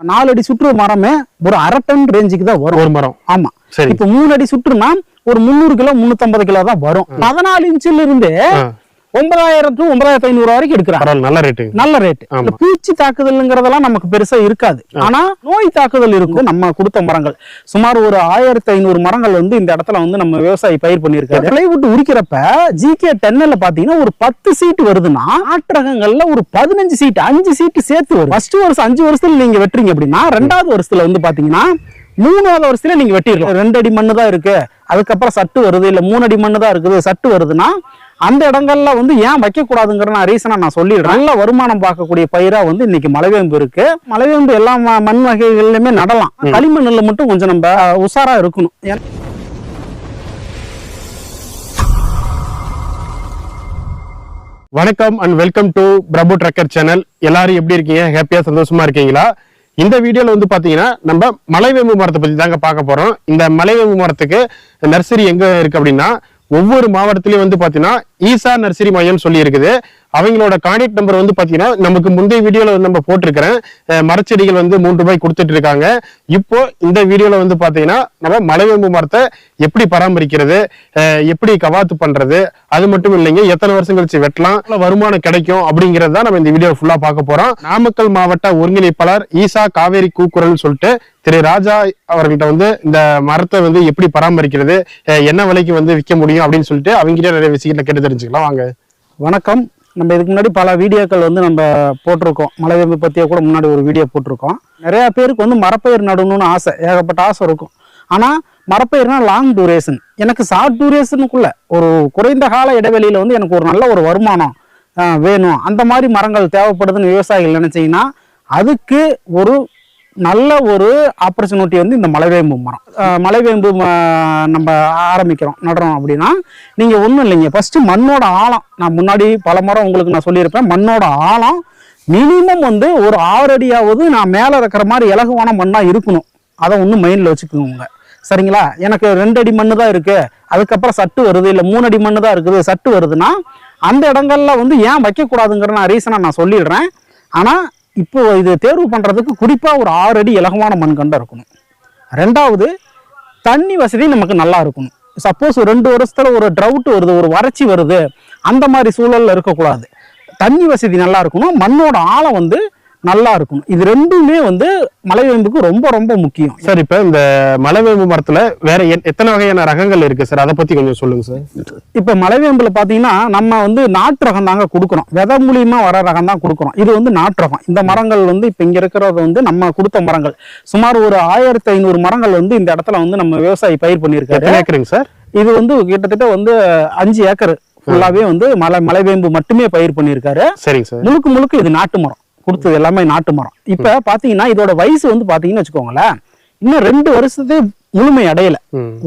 நாலு அடி சுற்று மரமே ஒரு அரை டன் ரேஞ்சுக்கு தான் வரும். ஒரு மரம். ஆமா. சரி. இப்ப மூணு அடி சுற்றுனா ஒரு முந்நூறு கிலோ முன்னூத்தம்பது கிலோ தான் வரும். பதினாலு இன்ச்சில இருந்து ஒன்பதாயிரம் டு ஒன்பதாயிரத்தி ஐநூறு வரைக்கும் எடுக்கிறாங்க. நல்ல ரேட்டு நல்ல ரேட் ஆமா. இந்த பூச்சி தாக்குதல்ங்கிறதெல்லாம் நமக்கு பெருசா இருக்காது. ஆனா நோய் தாக்குதல் இருக்கும் நம்ம கொடுத்த மரங்கள். சுமார் ஒரு ஆயிரத்தி ஐநூறு மரங்கள் வந்து இந்த இடத்துல வந்து நம்ம விவசாயி பயிர் பண்ணியிருக்காரு. பிளைவுட் உரிக்கிறப்ப ஜிகே டென்னில் பாத்தீங்கன்னா ஒரு பத்து சீட் வருதுன்னா ஆற்றகங்கள்ல ஒரு பதினஞ்சு சீட் அஞ்சு சீட் சேர்த்து வரும் ஃபர்ஸ்ட் வருஷம் அஞ்சு வருஷத்துல நீங்க வெட்டுறீங்க அப்படின்னா ரெண்டாவது வருஷத்துல வந்து பாத்தீங்கன்னா மூணாவது வருஷத்துல நீங்க வெட்டிடலாம். ரெண்டு அடி மண்ணு தான் இருக்கு. அதுக்கப்புறம் சட்டு வருது இல்ல மூணு அடி மண்ணு தான் இருக்குது. சட்டு வருதுன்னா அந்த இடங்கள்ல வந்து ஏன் வைக்கக்கூடாதுங்கிற நான் ரீசனா நான் சொல்லிடுறேன். நல்ல வருமானம் பார்க்கக்கூடிய பயிரா வந்து இன்னைக்கு மலைவேம்பு இருக்கு. மலைவேம்பு எல்லா மண் வகைகள்லயுமே நடலாம். களிமண்ணில் மட்டும் கொஞ்சம் நம்ம உஷாரா இருக்கணும். ஏன்னா வணக்கம் and welcome to Prabhu trucker channel எல்லாரும் எப்படி இருக்கீங்க? ஹாப்பியா சந்தோஷமா இருக்கீங்களா? இந்த வீடியோல வந்து பாத்தீங்கன்னா நம்ம மலைவேம்பு மரத்தை பத்தி தாங்க பார்க்க போறோம். இந்த மலைவேம்பு மரத்துக்கு நர்சரி எங்க இருக்கு அப்படின்னா ஒவ்வொரு மாவட்டத்திலயும் வந்து பாத்தீங்கன்னா ஈசா நர்சரி மையம் சொல்லி இருக்குது அவங்களோட கான்டாக்ட் நம்பர் வந்து பார்த்தீங்கன்னா நமக்கு முந்தைய வீடியோவில் வந்து நம்ம போட்டிருக்கிறேன். மரச்செடிகள் வந்து மூன்று ரூபாய் கொடுத்துட்டு இருக்காங்க. இப்போ இந்த வீடியோவில் வந்து பார்த்தீங்கன்னா நம்ம மலைவேம்பு மரத்தை எப்படி பராமரிக்கிறது எப்படி கவாத்து பண்ணுறது அது மட்டும் இல்லைங்க எத்தனை வருஷம் கழிச்சு வெட்டலாம் வருமானம் கிடைக்கும் அப்படிங்கிறது தான் நம்ம இந்த வீடியோ ஃபுல்லாக பார்க்க போகிறோம் நாமக்கல் மாவட்ட ஒருங்கிணைப்பாளர் ஈசா காவேரி கூக்குரல் சொல்லிட்டு திரு ராஜா அவர்கள்ட்ட வந்து இந்த மரத்தை வந்து எப்படி பராமரிக்கிறது என்ன விலைக்கு வந்து விற்க முடியும் அப்படின்னு சொல்லிட்டு அவங்ககிட்ட நிறைய விஷயங்களை கேட்டு தெரிஞ்சுக்கலாம். வாங்க. வணக்கம். நம்ம இதுக்கு முன்னாடி பல வீடியோக்கள் வந்து நம்ம போட்டிருக்கோம். மலைவேம்பு பற்றிய கூட முன்னாடி ஒரு வீடியோ போட்டிருக்கோம். நிறைய பேருக்கு வந்து மரப்பயிர் நடணும்னு ஆசை. ஏகப்பட்ட ஆசை இருக்கும். ஆனால் மரப்பயிர்னா லாங் டூரேஷன் எனக்கு ஷார்ட் டூரேஷனுக்குள்ள ஒரு குறைந்த கால இடைவெளியில் வந்து எனக்கு ஒரு நல்ல ஒரு வருமானம் வேணும். அந்த மாதிரி மரங்கள் தேவைப்படுதுன்னு விவசாயிகள் நினச்சிங்கன்னா அதுக்கு ஒரு நல்ல ஒரு ஆப்பர்ச்சுனிட்டி வந்து இந்த மலைவேம்பு மரம். மலைவேம்பு ம- நம்ம ஆரம்பிக்கிறோம் நடுறோம் அப்படின்னா நீங்கள் ஒன்றும் இல்லைங்க. ஃபஸ்ட்டு மண்ணோட ஆழம். நான் முன்னாடி பல முறை உங்களுக்கு நான் சொல்லியிருப்பேன் மண்ணோட ஆழம் மினிமம் வந்து ஒரு ஆறு அடியாவது நான் மேலே இருக்கிற மாதிரி இலகுவான மண்ணாக இருக்கணும். அதை ஒன்றும் மைண்டில் வச்சுக்கோங்க. சரிங்களா? எனக்கு ரெண்டு அடி மண்ணு தான் இருக்குது அதுக்கப்புறம் சட்டு வருது இல்லை மூணு அடி மண்ணு தான் இருக்குது சட்டு வருதுன்னா அந்த இடங்கள்ல வந்து ஏன் வைக்கக்கூடாதுங்கிற நான் ரீசனை நான் சொல்லிடுறேன். ஆனால் இப்போ இது தேர்வு பண்ணுறதுக்கு குறிப்பாக ஒரு ஆறு அடி இலகுவான மண் இருக்கணும். ரெண்டாவது தண்ணி வசதி நமக்கு நல்லா இருக்கணும். சப்போஸ் ரெண்டு வருஷத்தில் ஒரு ட்ரவுட் வருது ஒரு வறட்சி வருது அந்த மாதிரி சூழலில் இருக்கக்கூடாது. தண்ணி வசதி நல்லா இருக்கணும். மண்ணோட ஆழம் வந்து நல்லா இருக்கணும் இது ரெண்டுமே வந்து மலைவேம்புக்கு ரொம்ப ரொம்ப முக்கியம். சார் இப்ப இந்த மலைவேம்பு மரத்துல வேற எத்- எத்தனை வகையான ரகங்கள் இருக்கு சார்? அதை பத்தி கொஞ்சம் சொல்லுங்க சார். இப்போ மலைவேம்புல பார்த்தீங்கன்னா நம்ம வந்து நாட்டு ரகம் தாங்க கொடுக்குறோம். விதை மூலியமா வர ரகம் தான் கொடுக்குறோம். இது வந்து நாட்டு ரகம். இந்த மரங்கள் வந்து இப்போ இங்க இருக்கிறது வந்து நம்ம கொடுத்த மரங்கள். சுமார் ஒரு ஆயிரத்தி ஐநூறு மரங்கள் வந்து இந்த இடத்துல வந்து நம்ம விவசாயி பயிர் பண்ணியிருக்காரு. ஏக்கருங்க சார்? இது வந்து கிட்டத்தட்ட வந்து அஞ்சு ஏக்கர். ஃபுல்லாவே வந்து மலை மலைவேம்பு மட்டுமே பயிர் பண்ணியிருக்காரு. சரிங்க சார். முழுக்க முழுக்க இது நாட்டு மரம். கொடுத்தது எல்லாமே நாட்டு மரம். இப்ப பாத்தீங்கன்னா இதோட வயசு வந்து பாத்தீங்கன்னு வச்சுக்கோங்களேன் இன்னும் ரெண்டு வருஷத்தே முழுமை அடையல.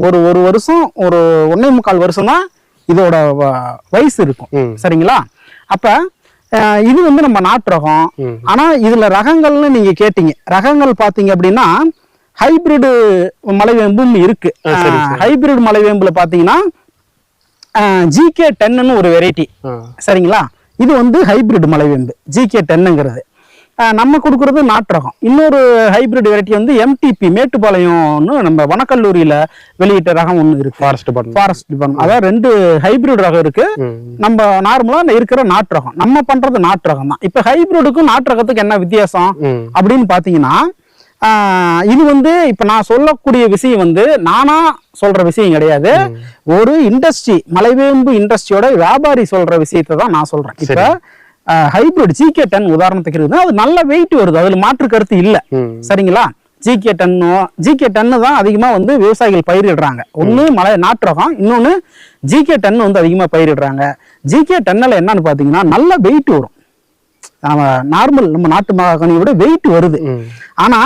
ஒரு ஒரு வருஷம் ஒரு ஒன்னே முக்கால் வருஷம் தான் இதோட வயசு இருக்கும். சரிங்களா? அப்ப இது வந்து நம்ம நாட்டு ரகம். ஆனா இதுல ரகங்கள்னு நீங்க கேட்டீங்க. ரகங்கள் பாத்தீங்க அப்படின்னா ஹைபிரிடு மலைவேம்பும் இருக்கு. ஹைபிரிட் மலைவேம்புல பாத்தீங்கன்னா ஜிகே டென்னு ஒரு வெரைட்டி சரிங்களா? இது வந்து ஹைபிரிட் மலைவேம்பு ஜிகே டென்னுங்கிறது நம்ம கொடுக்குறது நாட்டு ரகம் இன்னொரு ஹைபிரிட் வெரைட்டி வந்து எம்டிபி மேட்டுப்பாளையம்னு நம்ம வனக்கல்லூரியில வெளியிட்ட ரகம் ஒன்று இருக்கு. ஃபாரஸ்ட் டிபார்ட்மெண்ட் ஃபாரஸ்ட் டிபார்ட்மெண்ட் அதாவது ரெண்டு ஹைபிரிட் ரகம் இருக்கு. நம்ம நார்மலா இருக்கிற நாட்டு ரகம் நம்ம பண்றது நாட்டு ரகம் தான் இப்ப ஹைபிரிடுக்கும் நாட்டு ரகத்துக்கு என்ன வித்தியாசம்? அப்படின்னு பாத்தீங்கன்னா ஆஹ், இது வந்து இப்ப நான் சொல்லக்கூடிய விஷயம் வந்து நானா சொல்ற விஷயம் கிடையாது. ஒரு இண்டஸ்ட்ரி மலைவேம்பு இண்டஸ்ட்ரியோட வியாபாரி சொல்ற விஷயத்தை தான் நான் சொல்றேன். இப்ப ஹைபிரிட் ஜிகே டென் உதாரணத்துக்கு இருக்குது அது நல்ல வெயிட் வருது. அதுல மாற்று கருத்து இல்ல. சரிங்களா? ஜிகே டன்னோ ஜிகே டன்னு தான் அதிகமா வந்து விவசாயிகள் பயிரிடுறாங்க. ஒண்ணு மலை நாட்டு ரகம் இன்னொன்னு ஜிகே டன்னு வந்து அதிகமா பயிரிடுறாங்க. ஜிகே டன்னில் என்னன்னு பாத்தீங்கன்னா நல்ல வெயிட் வரும். நார்மல் நம்ம நாட்டு மகாகனியை விட வெயிட் வருது ஆனா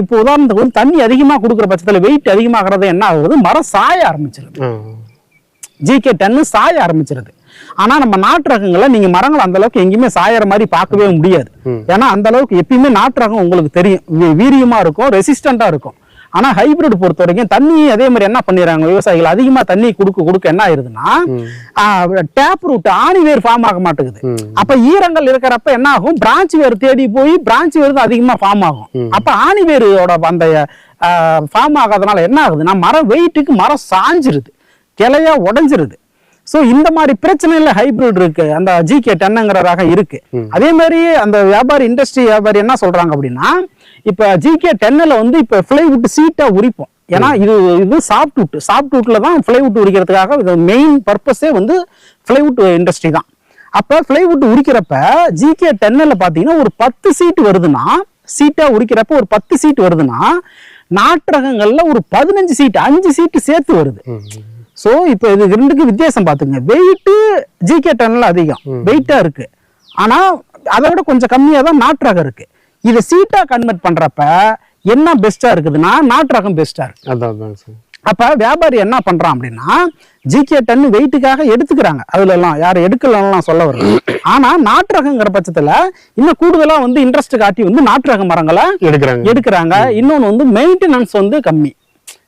இப்போ உதாரணத்துக்கு வந்து தண்ணி அதிகமா கொடுக்குற பட்சத்துல வெயிட் அதிகமாகிறது என்ன ஆகுது? மரம் சாய ஆரம்பிச்சிருது. ஜிகே டன்னு சாய ஆரம்பிச்சிருது. ஆனா நம்ம நாட்டு ரகங்களை நீங்க மரங்கள் அந்த அளவுக்கு எங்கேயுமே சாயற மாதிரி பார்க்கவே முடியாது. ஏன்னா அந்த அளவுக்கு எப்பயுமே நாட்டு ரகம் உங்களுக்கு தெரியும். வீரியமா இருக்கும் ரெசிஸ்டண்டா இருக்கும். ஆனா ஹைபிரிட் பொறுத்த வரைக்கும் தண்ணி அதே மாதிரி என்ன பண்ணிடுறாங்க விவசாயிகள்? அதிகமா தண்ணி கொடுக்க கொடுக்க என்ன ஆயிருதுன்னா டேப் ரூட் ஆணி வேர் ஃபார்ம் ஆக மாட்டேங்குது. அப்ப ஈரங்கள் இருக்கிறப்ப என்ன ஆகும்? பிரான்ச் வேர் தேடி போய் பிரான்ச் வேர் தான் அதிகமா ஃபார்ம் ஆகும். அப்ப ஆணி வேரோட அந்த ஃபார்ம் ஆகாதனால என்ன ஆகுதுன்னா மரம் வெயிட்டுக்கு மரம் சாஞ்சிருது. கிளையா உடைஞ்சிருது. சோ இந்த மாதிரி பிரச்சனையில ஹைபிரிட் இருக்கு. அந்த ஜிகே டென்னுங்கிற ரகம் இருக்கு. அதே மாதிரி அந்த வியாபாரி இண்டஸ்ட்ரி வியாபாரி என்ன சொல்றாங்க அப்படின்னா இப்ப ஜிகே டென்னில் வந்து இப்ப பிளைவுட் சீட்டா உரிப்போம். ஏன்னா இது இது சாஃப்ட்வுட் சாஃப்ட்வுட்ல தான் பிளைவுட் உரிக்கிறதுக்காக இது மெயின் பர்பஸே வந்து பிளைவுட் இண்டஸ்ட்ரி தான். அப்ப பிளைவுட் உரிக்கிறப்ப ஜிகே டென்னில் பாத்தீங்கன்னா ஒரு பத்து சீட் வருதுன்னா சீட்டா உரிக்கிறப்ப ஒரு பத்து சீட் வருதுன்னா நாட்டரகங்கள்ல ஒரு பதினஞ்சு சீட் அஞ்சு சீட்டு சேர்த்து வருது. சோ இப்போ இது ரெண்டுக்கு வித்தியாசம் பாத்துங்க வெயிட் ஜிகே டன்ல அதிகம். வெயிட்டா இருக்கு. ஆனா அதை விட கொஞ்சம் கம்மியா தான் நாட்டு ரகம் இருக்கு. இதை சீட்டா கன்வெர்ட் பண்றப்ப என்ன பெஸ்டா இருக்குதுன்னா நாட்டு ரகம் பெஸ்டா இருக்கு. அதான் சார். அப்ப வியாபாரி என்ன பண்றான் அப்படின்னா ஜிகே டன் வெயிட்டுக்காக எடுத்துக்கிறாங்க. அதுல எல்லாம் யாரும் எடுக்கலாம் சொல்ல வரல. ஆனா நாட்டு ரகங்கிற பட்சத்துல இன்னும் கூடுதலா வந்து இன்ட்ரெஸ்ட் காட்டி வந்து நாட்டு ரக மரங்களை எடுக்கிறாங்க. எடுக்கிறாங்க. இன்னொன்னு வந்து மெயின்டெனன்ஸ் வந்து கம்மி.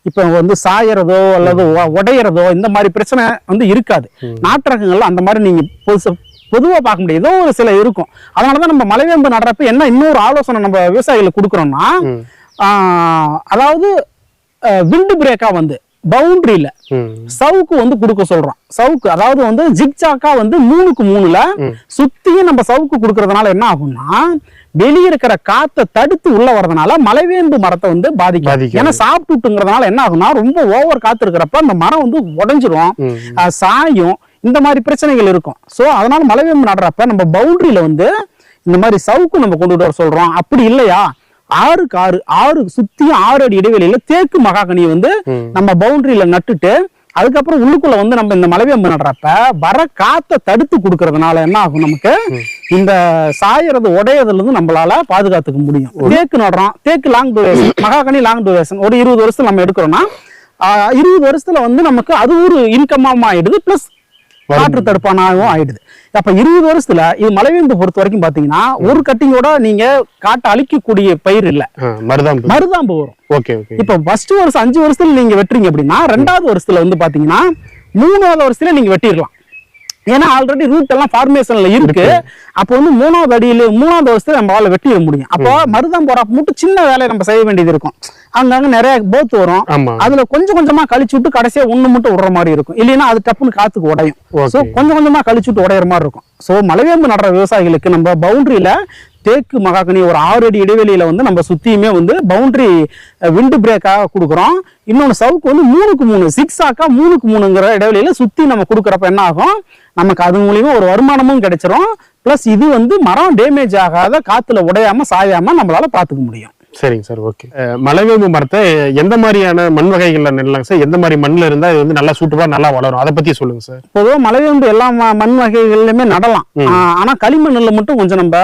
இப்போ வந்து சாயறதோ அல்லது உடையறதோ இந்த மாதிரி பிரச்சனை வந்து இருக்காது. நாட்டு ரகங்கள்ல அந்த மாதிரி நீங்க பொதுசா பொதுவா பார்க்க முடியாது. ஏதோ ஒரு சில இருக்கும். அதனாலதான் நம்ம மலைவேம்பு நடுறப்ப என்ன இன்னொரு ஆலோசனை நம்ம விவசாயிகளுக்கு கொடுக்குறோம்னா அதாவது விண்டு பிரேக்கா வந்து பவுண்டரியில சவுக்கு வந்து கொடுக்க சொல்றோம். சவுக்கு அதாவது வந்து ஜிக்ஜாக்கா வந்து மூணுக்கு மூணுல சுத்தியும் நம்ம சவுக்கு கொடுக்கறதுனால என்ன ஆகும்னா வெளிய இருக்கிற காத்தை தடுத்து உள்ள வர்றதுனால மலைவேம்பு மரத்தை வந்து பாதிக்கும். பாதிக்காது. ஏன்னா சாப்பிட்டுங்கிறதுனால என்ன ஆகும்னா ரொம்ப ஓவர் காத்து இருக்கிறப்ப அந்த மரம் வந்து உடைஞ்சிரும். சாயும். இந்த மாதிரி பிரச்சனைகள் இருக்கும். சோ அதனால மலைவேம்பு நடுறப்ப நம்ம பவுண்டரியில வந்து இந்த மாதிரி சவுக்கு நம்ம கொண்டு வர சொல்றோம். அப்படி இல்லையா? ஆறுக்கு ஆறு ஆறு சுத்தியும் ஆறு அடி இடைவெளியில தேக்கு மகாகனியை வந்து நம்ம பவுண்டரியில நட்டுட்டு அதுக்கப்புறம் உள்ளுக்குள்ள வந்து நம்ம இந்த மலைவேம்பு நடுறப்ப வர காத்தை தடுத்து கொடுக்கறதுனால என்ன ஆகும் நமக்கு? இந்த சாயறது உடையதுல இருந்து நம்மளால பாதுகாத்துக்க முடியும். தேக்கு நடுறோம். தேக்கு லாங் டூரேஷன் மகாகனி லாங் டூரேஷன் ஒரு இருபது வருஷத்துல நம்ம எடுக்கிறோம்னா இருபது வருஷத்துல வந்து நமக்கு அது ஒரு இன்கமாவும் ஆயிடுது பிளஸ் காற்று தடுப்பானாவும் ஆயிடுது. அப்ப இருபது வருஷத்துல இது மலைவேம்பு பொறுத்த வரைக்கும் பாத்தீங்கன்னா ஒரு கட்டிங்கோட நீங்க காட்டை அழிக்கக்கூடிய பயிர் இல்ல. மருதாம்பு. மருதாம்பு வரும். Okay okay. இப்ப ஃபர்ஸ்ட் வருஷம் அஞ்சு வருஷத்துல நீங்க வெட்டுறீங்க அப்படின்னா ரெண்டாவது வருஷத்துல வந்து பாத்தீங்கன்னா மூணாவது வருஷத்துல நீங்க வெட்டிடலாம். ஏன்னா ஆல்ரெடி ரூட் எல்லாம் ஃபார்மேஷன்ல இருக்கு. அப்போ வந்து மூணாவது அடியில மூணாவது வருஷத்துல நம்மளால வெட்டிட முடியும். அப்போ மருதம் போறப்ப மட்டும் சின்ன வேலையை நம்ம செய்ய வேண்டியது இருக்கும். அங்கங்க நிறைய போத் வரும். அதுல கொஞ்சம் கொஞ்சமா கழிச்சு விட்டு கடைசியா ஒண்ணு மட்டும் விடுற மாதிரி இருக்கும். இல்லைன்னா அது டப்புன்னு காத்துக்கு உடையும். சோ கொஞ்சம் கொஞ்சமா கழிச்சு விட்டு உடையிற மாதிரி இருக்கும். சோ மலைவேம்பு நடுற விவசாயிகளுக்கு நம்ம பவுண்டரியில தேக்கு மகாகனி ஒரு ஆறு அடி இடைவெளியில வந்து நம்ம சுத்தியுமே வந்து பவுண்டரி விண்டு பிரேக்காக கொடுக்குறோம். இன்னொன்னு சவுக்கு வந்து மூணுக்கு மூணு சிக்ஸ் ஆக்கா மூணுக்கு மூணுங்கிற இடைவெளியில சுத்தி நம்ம கொடுக்குறப்ப என்ன ஆகும்? நமக்கு அது மூலியமா ஒரு வருமானமும் கிடைச்சிரும். பிளஸ் இது வந்து மரம் டேமேஜ் ஆகாத காத்துல உடையாம சாயாம நம்மளால பாத்துக்க முடியும். சரிங்க சார் ஓகே. மலைவேம்பு மரத்தை எந்த மாதிரியான மண் வகைகள்ல நடலாங்க சார்? எந்த மாதிரி மண்ணுல இருந்தா இது வந்து நல்லா சூட்டபா நல்லா வளரும்? அதை பத்தி சொல்லுங்க சார். பொதுவாக மலைவேம்பு எல்லா மண் வகைகள்லையுமே நடலாம். ஆஹ் ஆனா களிமண்ணில் மட்டும் கொஞ்சம் நம்ம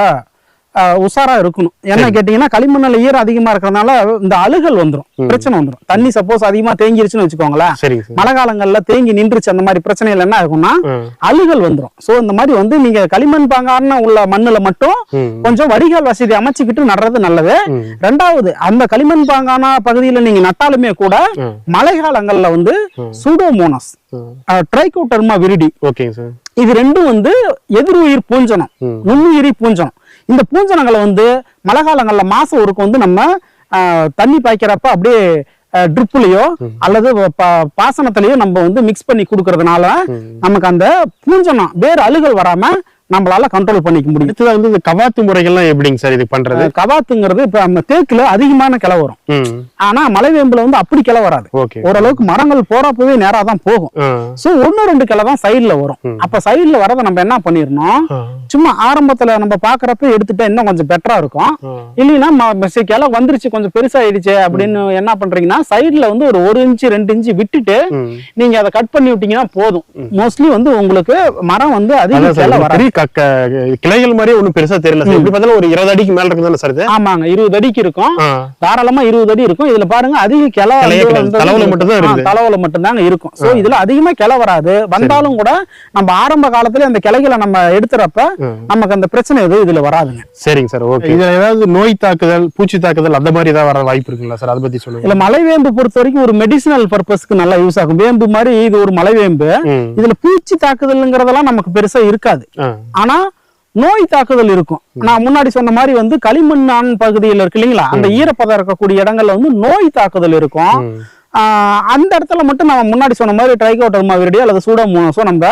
உஷாரா இருக்கணும். என்ன கேட்டீங்கன்னா களிமண்ணில் ஈரம் அதிகமா இருக்கிறதுனால இந்த அழுகல் வந்துரும். பிரச்சனை வந்துரும். தண்ணி சப்போஸ் அதிகமா தேங்கிருச்சுன்னு வச்சுக்கோங்களேன். மழை காலங்கள்ல தேங்கி நின்றுச்சு அந்த மாதிரி பிரச்சனைகள் என்ன ஆகும்னா. அழுகல் வந்துரும். சோ இந்த மாதிரி வந்து நீங்க களிமண் பாங்கான உள்ள மண்ணுல மட்டும். கொஞ்சம் வடிகால் வசதி அமைச்சுக்கிட்டு நடுறது நல்லது. ரெண்டாவது அந்த களிமண் பாங்கான பகுதியில நீங்க நட்டாலுமே கூட. மழை காலங்கள்ல வந்து சூடோமோனஸ் ட்ரைகோட்டர்மா விரிடி. ஓகேங்க சார். இது ரெண்டும் வந்து எதிர்உயிர் பூஞ்சனம். ம். நுண்ணுயிரி பூஞ்சனம். இந்த பூஞ்சனங்களை வந்து மழை காலங்கள்ல மாசம் ஒருக்கு வந்து நம்ம தண்ணி பாய்க்கிறப்ப அப்படியே ட்ரிப்புலையோ அல்லது பாசனத்திலயோ நம்ம வந்து மிக்ஸ் பண்ணி கொடுக்கறதுனால நமக்கு அந்த பூஞ்சனம் வேறு அழுகல் வராம நம்மளால கண்ட்ரோல் பண்ணிக்க முடியும். அடுத்ததா வந்து இந்த கவாத்து முறைகள்லாம் எப்படிங்க சார் இது பண்றது? கவாத்துங்கிறது இப்ப நம்ம தேக்குல அதிகமான கிளை வரும். ஆனா மலைவேம்புல வந்து அப்படி கிளை வராது. ஓரளவுக்கு மரங்கள் போறப்பவே நேரா தான் போகும். சோ ஒன்னு ரெண்டு கிளை தான் சைடுல வரும். அப்ப சைடுல வரதை நம்ம என்ன பண்ணிடணும். சும்மா ஆரம்பத்துல நம்ம பாக்குறப்ப எடுத்துட்டா இன்னும் கொஞ்சம் பெட்டரா இருக்கும். இல்லைன்னா சரி, கிளை வந்துருச்சு கொஞ்சம் பெருசாயிடுச்சு அப்படின்னு என்ன பண்றீங்கன்னா சைடுல வந்து ஒரு ஒரு இன்ச்சு ரெண்டு இன்ச்சு விட்டுட்டு. நீங்க அதை கட் பண்ணி விட்டீங்கன்னா போதும். மோஸ்ட்லி வந்து உங்களுக்கு மரம் வந்து அதிக சார் கிளைகள் மாதிரியே ஒண்ணும் பெருசா தெரியல சார். எப்படி பார்த்தாலும் ஒரு இருபது அடிக்கு மேல இருக்குதானே சார் இது? ஆமாங்க இருபது அடிக்கு இருக்கும். தாராளமா இருபது அடி இருக்கும். இதுல பாருங்க அதிக கிளை தலவுல மட்டும்தான். தலவுல மட்டும்தாங்க இருக்கும். சோ இதுல அதிகமா கிளை வராது. வந்தாலும் கூட நம்ம ஆரம்ப காலத்துல அந்த கிளைகளை நம்ம எடுத்துறப்ப. நமக்கு அந்த பிரச்சனை எதுவும் இதுல வராதுங்க. சரிங்க சார் ஓகே. இதுல ஏதாவது நோய் தாக்குதல் பூச்சி தாக்குதல் அந்த மாதிரி ஏதாவது வர வாய்ப்பு இருக்குங்களா சார்? அதை பத்தி சொல்லுங்க. இதுல மலைவேம்பு பொறுத்த வரைக்கும் ஒரு மெடிசினல் பர்பஸ்க்கு நல்லா யூஸ் ஆகும். வேம்பு மாதிரி இது ஒரு மலைவேம்பு ம். இதுல பூச்சி தாக்குதல்ங்கிறதெல்லாம் நமக்கு பெருசா இருக்காது. ஆனா நோய் தாக்குதல் இருக்கும். நான் முன்னாடி சொன்ன மாதிரி வந்து களிமண்ணான் பகுதியில் இருக்கு இல்லைங்களா? அந்த ஈரப்பதம் இருக்கக்கூடிய இடங்கள்ல வந்து நோய் தாக்குதல் இருக்கும். அந்த இடத்துல மட்டும் நம்ம முன்னாடி சொன்ன மாதிரி ட்ரைகோட்டர்மா விரிடி அல்லது சூடோமோனஸோ நம்ம.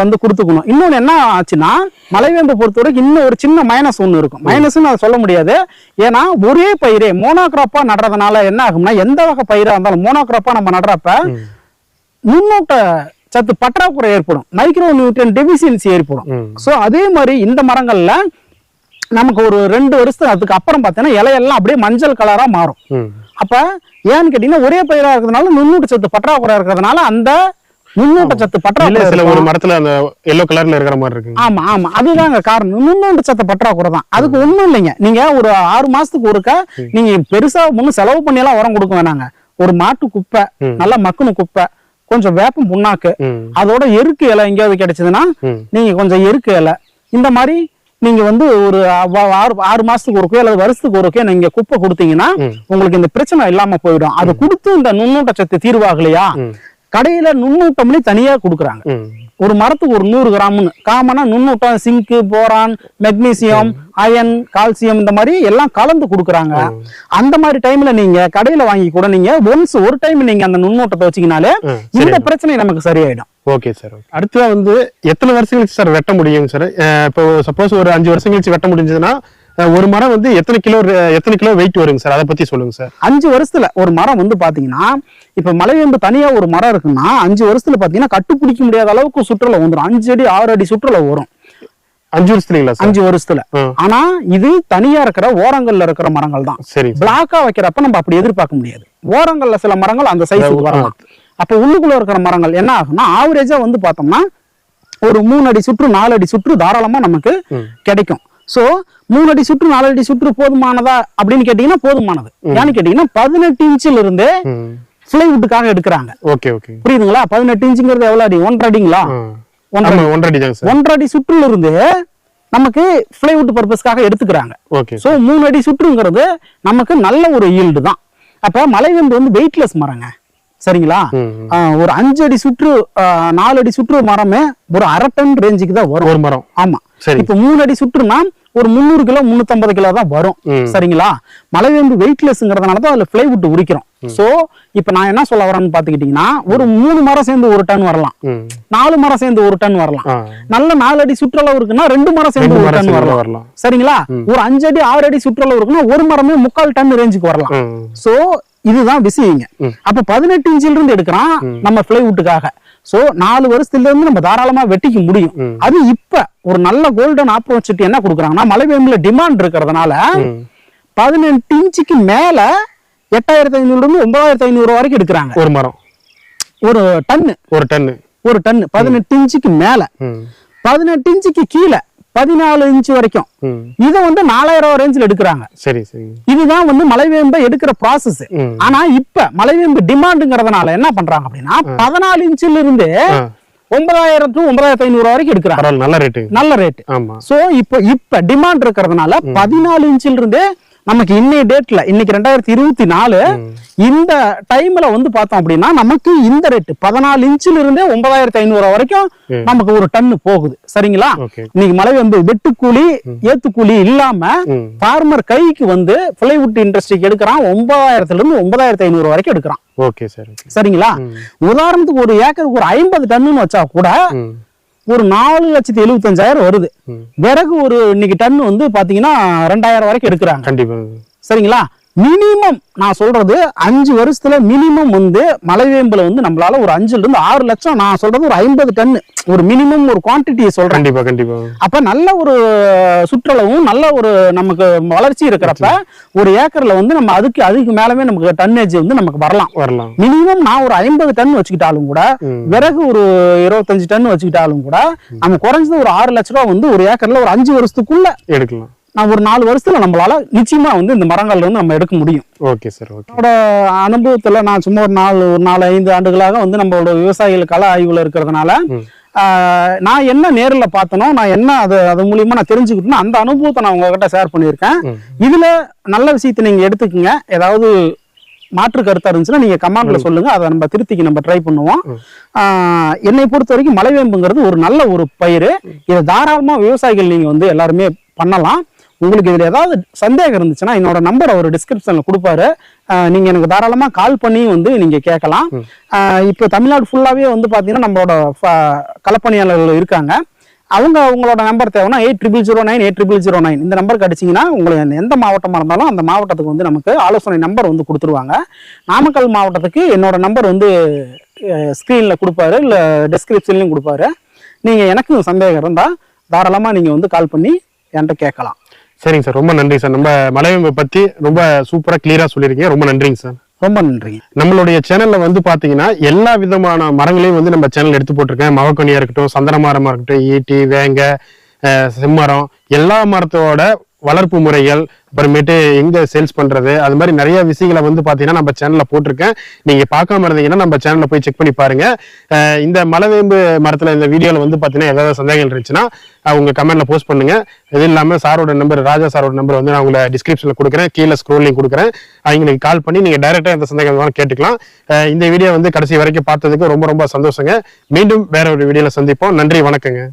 வந்து கொடுத்துக்கணும். இன்னொன்னு என்ன ஆச்சுன்னா மலைவேம்பு பொறுத்த வரைக்கும் இன்னும் ஒரு சின்ன மைனஸ் ஒன்று இருக்கும். மைனஸ்னு அதை சொல்ல முடியாது. ஏன்னா ஒரே பயிரே மோனோக்ராப்பா நடுறதுனால என்ன ஆகும்னா எந்த வகை பயிரா இருந்தாலும் மோனோக்ராப்பா நம்ம நடுறப்ப நுண்ணூட்ட சத்து பற்றாக்குறை ஏற்படும். மைக்ரோ நியூட்ரியன் டெபிசியன்சி ஏற்படும். ஸோ அதே மாதிரி இந்த மரங்கள்ல நமக்கு ஒரு ரெண்டு வருஷத்துக்கு அதுக்கு அப்புறம் பார்த்தீங்கன்னா இலையெல்லாம் அப்படியே மஞ்சள் கலரா மாறும். அப்ப ஏன்னு கேட்டீங்கன்னா ஒரே பயிரா இருக்கிறதுனால நுண்ணூட்ட சத்து பற்றாக்குறை இருக்கிறதுனால அந்த நுண்ணூட்ட சத்து இல்ல பற்றாக்குறை சில. ஒரு மரத்துல அந்த எல்லோ கலர்ல இருக்கிற மாதிரி இருக்குங்க ஆமா ஆமா அதுதாங்க காரணம் நுண்ணூட்ட சத்து பற்றாக்குறை தான் அதுக்கு ஒண்ணும் இல்லைங்க நீங்க ஒரு ஆறு மாசத்துக்கு ஒருக்கா நீங்க பெருசா ஒண்ணும் செலவு பண்ணி எல்லாம் உரம் கொடுக்க வேணாங்க ஒரு மாட்டு குப்பை. நல்லா மக்குன குப்பை கொஞ்சம் வேப்பம் புண்ணாக்கு. அதோட எருக்கு இலை எங்கேயாவது கிடைச்சதுன்னா. நீங்க கொஞ்சம் எருக்கு இலை இந்த மாதிரி நீங்க வந்து ஒரு ஆறு ஆறு மாசத்துக்கு ஒருக்கோ அல்லது வருஷத்துக்கு ஒருக்கோ நீங்க குப்பை கொடுத்தீங்கன்னா. உங்களுக்கு இந்த பிரச்சனை இல்லாம போயிடும். அது கொடுத்து இந்த நுண்ணூட்ட சத்து தீர்வாகலையா. கடையில நுண்ணூட்டம்னு தனியா கொடுக்குறாங்க. ஒரு மரத்துக்கு ஒரு நூறு கிராம்னு. காமனா நுண்ணூட்டம் zinc boron magnesium iron calcium இந்த மாதிரி எல்லாம் கலந்து கொடுக்குறாங்க. அந்த மாதிரி டைம்ல நீங்க கடையில வாங்கி கூட நீங்க ஒன்ஸ் ஒரு டைம் நீங்க அந்த நுண்ணூட்டத்தை வச்சீங்கனாலே இந்த பிரச்சனை நமக்கு சரியாயிடும். ஓகே சார் ஓகே வந்து எத்தனை வருஷம் கழிச்சு சார் வெட்ட முடியும் சார் இப்போ சப்போஸ் ஒரு அஞ்சு வருஷம் கழிச்சு வெட்ட முடிஞ்சதுன்னா ஒரு மரம் வந்து எத்தனை கிலோ எத்தனை கிலோ வெயிட் வருங்க சார் அதை பத்தி சொல்லுங்க சார் அஞ்சு வருஷத்துல ஒரு மரம் வந்து பாத்தீங்கன்னா இப்ப மலைவேம்பு தனியா ஒரு மரம் இருக்குன்னா அஞ்சு வருஷத்துல பாத்தீங்கன்னா கட்டுப்பிடிக்க முடியாத அளவுக்கு சுற்றுலா வந்துடும் அஞ்சு அடி ஆறு அடி சுற்றுலா வரும். அஞ்சு வருஷத்துலீங்களா சார் அஞ்சு வருஷத்துல. ஆனா இது தனியா இருக்கிற ஓரங்கள்ல இருக்கிற மரங்கள் தான் சார் பிளாக்கா வைக்கிறப்ப நம்ம அப்படி எதிர்பார்க்க முடியாது. ஓரங்கள்ல சில மரங்கள் அந்த சைஸுக்கு வரலாம் அப்ப உள்ளுக்குள்ள இருக்கிற மரங்கள் என்ன ஆகும்னா ஆவரேஜா வந்து பார்த்தோம்னா ஒரு மூணு அடி சுற்று நாலு அடி சுற்று தாராளமா நமக்கு. கிடைக்கும். சோ மூணு அடி சுற்று நாலு அடி சுற்று போதுமானதா அப்படின்னு கேட்டீங்கன்னா போதுமானது. ஏன்னு கேட்டீங்கன்னா பதினெட்டு இன்ச்சில் இருந்தே பிளைவுட்டுக்காக எடுக்கிறாங்க. Okay okay. புரியுதுங்களா? பதினெட்டு இன்ச்சுங்கிறது எவ்வளவு அடி? ஒன்றரை அடிங்களா? ஒன்றரை அடி சுற்றுல இருந்து நமக்கு பிளைவுட் பர்பஸ்க்காக எடுத்துக்கிறாங்க. ஓகே. சோ மூணு அடி சுற்றுங்கிறது நமக்கு நல்ல ஒரு ஈல்டு தான். அப்ப மலைவேம்பு வந்து வெயிட்லெஸ் மரங்க. சரிங்களா? ஒரு அஞ்சு அடி சுற்று நாலு அடி சுற்று மரமே ஒரு அரை டன் ரேஞ்சுக்கு தான் வரும். ஒரு மரம். ஆமா. இப்ப மூணு அடி சுற்றுனா ஒரு முந்நூறு கிலோ முந்நூத்தம்பது கிலோ தான் வரும். சரிங்களா? மலைவேம்பு வெயிட்லெஸ்ங்கிறதுனால தான் அதுல பிளைவுட் உரிக்கிறோம். சோ இப்ப நான் என்ன சொல்ல வரேன்னு பாத்துக்கிட்டீங்கன்னா ஒரு மூணு மரம் சேர்ந்து ஒரு டன் வரலாம். நாலு மரம் சேர்ந்து ஒரு டன் வரலாம். நல்ல நாலு அடி சுற்றளவு இருக்குன்னா ரெண்டு மரம் சேர்ந்து ஒரு டன் வரலாம். சரிங்களா? ஒரு அஞ்சு அடி ஆறு அடி சுற்றளவு இருக்குன்னா ஒரு மரமே முக்கால் டன் ரேஞ்சுக்கு வரலாம். சோ இதுதான் விஷயங்க ம். அப்ப பதினெட்டு இன்ச்சில இருந்து எடுக்கிறான் நம்ம பிளைவுட்டுக்காக சோ நாலு வருஷத்துல இருந்து நம்ம தாராளமா வெட்டிக்க முடியும். அது இப்ப ஒரு நல்ல கோல்டன் ஆப்பர்ச்சுனிட்டி என்ன கொடுக்குறாங்கன்னா மலைவேம்புல டிமாண்ட் இருக்கிறதுனால. பதினெட்டு இன்ச்சுக்கு மேல எட்டாயிரத்தி ஐநூறுல இருந்து ஒன்பதாயிரத்தி ஐநூறு வரைக்கும் எடுக்கிறாங்க. ஒரு மரம். ஒரு டன்னு ஒரு டன்னு ஒரு டன். பதினெட்டு இன்ச்சுக்கு மேல. பதினெட்டு இன்ச்சுக்கு கீழே. பதினாலு இன்ச்சு வரைக்கும். இதை வந்து நாலாயிரம் ரேஞ்சில் எடுக்கிறாங்க. சரி சரி. இதுதான் வந்து மலைவேம்பை எடுக்கிற ப்ராசஸ் ஆனா இப்ப மலைவேம்பு டிமாண்டுங்கிறதுனால என்ன பண்றாங்க அப்படின்னா பதினாலு இன்ச்சில இருந்து ஒன்பதாயிரம் டு ஒன்பதாயிரத்தி ஐநூறு வரைக்கும் எடுக்கிறாங்க. நல்ல ரேட்டு நல்ல ரேட் ஆமா. சோ இப்ப இப்ப டிமாண்ட் இருக்கிறதுனால பதினாலு இன்ச்சில இருந்தே நமக்கு இன்னைய டேட்ல இன்னைக்கு ரெண்டாயிரத்தி இருபத்தி நாலு இந்த டைம்ல வந்து பார்த்தோம் அப்படின்னா நமக்கு இந்த ரேட் பதினாலு இன்ச்சில இருந்தே ஒன்பதாயிரத்தி ஐநூறு வரைக்கும். நமக்கு ஒரு டன்னு போகுது. சரிங்களா? இன்னைக்கு மழை வந்து வெட்டுக்கூலி ஏத்துக்கூலி இல்லாம ஃபார்மர் கைக்கு வந்து பிளைவுட் இண்டஸ்ட்ரிக்கு எடுக்கிறான். ஒன்பதாயிரத்துல இருந்து ஒன்பதாயிரத்தி ஐநூறு வரைக்கும் எடுக்கிறான். Okay sir okay. சரிங்களா? உதாரணத்துக்கு ஒரு ஏக்கருக்கு ஒரு ஐம்பது டன்னுன்னு வச்சா கூட ஒரு நாலு லட்சத்தி எழுபத்தஞ்சாயிரம் வருது. விறகு ஒரு இன்னைக்கு டன் வந்து பாத்தீங்கன்னா ரெண்டாயிரம் வரைக்கும் எடுக்கிறாங்க. கண்டிப்பா. சரிங்களா? மினிமம் நான் சொல்றது அஞ்சு வருஷத்துல மினிமம் வந்து மலைவேம்புல வந்து நம்மளால ஒரு அஞ்சுல இருந்து ஆறு லட்சம் நான் சொல்றது ஒரு ஐம்பது டன் ஒரு மினிமம் ஒரு குவான்டிட்டியை சொல்றேன். கண்டிப்பா கண்டிப்பா. அப்ப நல்ல ஒரு சுற்றளவும் நல்ல ஒரு நமக்கு வளர்ச்சி இருக்கிறப்ப ஒரு ஏக்கர்ல வந்து நம்ம அதுக்கு அதுக்கு மேலவே நமக்கு டன்னேஜ் வந்து நமக்கு வரலாம். வரலாம். மினிமம் நான் ஒரு ஐம்பது டன் வச்சுக்கிட்டாலும் கூட. விறகு ஒரு இருபத்தஞ்சு டன் வச்சுக்கிட்டாலும் கூட நம்ம குறைஞ்சது ஒரு ஆறு லட்ச ரூபா வந்து ஒரு ஏக்கர்ல ஒரு அஞ்சு வருஷத்துக்குள்ள எடுக்கலாம். நான் ஒரு நாலு வருஷத்துல நம்மளால நிச்சயமா வந்து இந்த மரங்கள்ல இருந்து நம்ம எடுக்க முடியும். ஓகே சார் என்னோட அனுபவத்துல நான் சும்மா ஒரு நாலு ஒரு நாலு ஐந்து ஆண்டுகளாக வந்து நம்மளோட விவசாயிகள் கள ஆய்வுல இருக்கிறதுனால நான் என்ன நேர்ல பார்த்தனோ நான் என்ன அது அது மூலியமா நான் தெரிஞ்சுக்கிட்டேனோ அந்த அனுபவத்தை நான் உங்ககிட்ட ஷேர் பண்ணியிருக்கேன். இதுல நல்ல விஷயத்தை நீங்க எடுத்துக்கங்க. ஏதாவது மாற்று கருத்தா இருந்துச்சுன்னா நீங்க கமெண்ட்ல சொல்லுங்க. அதை நம்ம திருத்திக்கு நம்ம ட்ரை பண்ணுவோம். என்னை பொறுத்த வரைக்கும் மலைவேம்புங்கிறது ஒரு நல்ல ஒரு பயிர். இதை தாராளமா விவசாயிகள் நீங்க வந்து எல்லாருமே பண்ணலாம். உங்களுக்கு இதுல ஏதாவது சந்தேகம் இருந்துச்சுன்னா என்னோட நம்பர் அவர் டிஸ்கிரிப்ஷன்ல கொடுப்பாரு. ஆஹ், நீங்க எனக்கு தாராளமா கால் பண்ணி வந்து நீங்க கேட்கலாம். இப்போ தமிழ்நாடு ஃபுல்லாவே வந்து பாத்தீங்கன்னா நம்மளோட ஃப- களப்பணியாளர்கள் இருக்காங்க. அவங்க உங்களோட நம்பர் தேவைன்னா eight triple zero nine eight triple zero nine இந்த நம்பருக்கு அடிச்சிங்கன்னா உங்களுக்கு எந்த மாவட்டமாக இருந்தாலும் அந்த மாவட்டத்துக்கு வந்து நமக்கு ஆலோசனை நம்பர் வந்து கொடுத்துருவாங்க. நாமக்கல் மாவட்டத்துக்கு என்னோட நம்பர் வந்து ஸ்க்ரீனில் கொடுப்பாரு. இல்லை டெஸ்கிரிப்ஷன்லையும் கொடுப்பாரு. நீங்கள் எனக்கு சந்தேகம் இருந்தால் தாராளமாக நீங்கள் வந்து கால் பண்ணி என்கிட்ட கேட்கலாம். சரிங்க சார் ரொம்ப நன்றி சார். நம்ம மலைவேம்பை பத்தி ரொம்ப சூப்பரா கிளியரா சொல்லியிருக்கீங்க. ரொம்ப நன்றிங்க சார். ரொம்ப நன்றிங்க. நம்மளுடைய சேனல்ல வந்து பாத்தீங்கன்னா எல்லா விதமான மரங்களையும் வந்து நம்ம சேனல் எடுத்து போட்டிருக்கேன். மவக்கனியா இருக்கட்டும் சந்தன மரமா இருக்கட்டும் ஈட்டி வேங்க செம்மரம் எல்லா மரத்தோட வளர்ப்பு முறைகள் அப்புறமேட்டு எங்க சேல்ஸ் பண்றது அது மாதிரி நிறைய விஷயங்களை வந்து பாத்தீங்கன்னா நம்ம சேனல்ல போட்டிருக்கேன். நீங்க பார்க்காம இருந்தீங்கன்னா நம்ம சேனல்ல போய் செக் பண்ணி பாருங்க. இந்த மலவேம்பு மரத்துல இந்த வீடியோல வந்து பாத்தீங்கன்னா ஏதாவது சந்தேகங்கள் இருந்துச்சுன்னா அஹ், உங்க கமெண்ட்ல போஸ்ட் பண்ணுங்க. இது இல்லாம சாரோட நம்பர் ராஜா சாரோட நம்பர் வந்து நான் உங்களை டிஸ்கிரிப்ஷன்ல கொடுக்குறேன். கீழே ஸ்க்ரோலிங் கொடுக்குறேன். அவங்களுக்கு கால் பண்ணி நீங்க டைரக்டா எந்த சந்தேகம் இருந்தாலும் கேட்டுக்கலாம். இந்த வீடியோ வந்து கடைசி வரைக்கும் பார்த்ததுக்கு ரொம்ப ரொம்ப சந்தோஷங்க. மீண்டும் வேற ஒரு வீடியோல சந்திப்போம். நன்றி வணக்கங்க.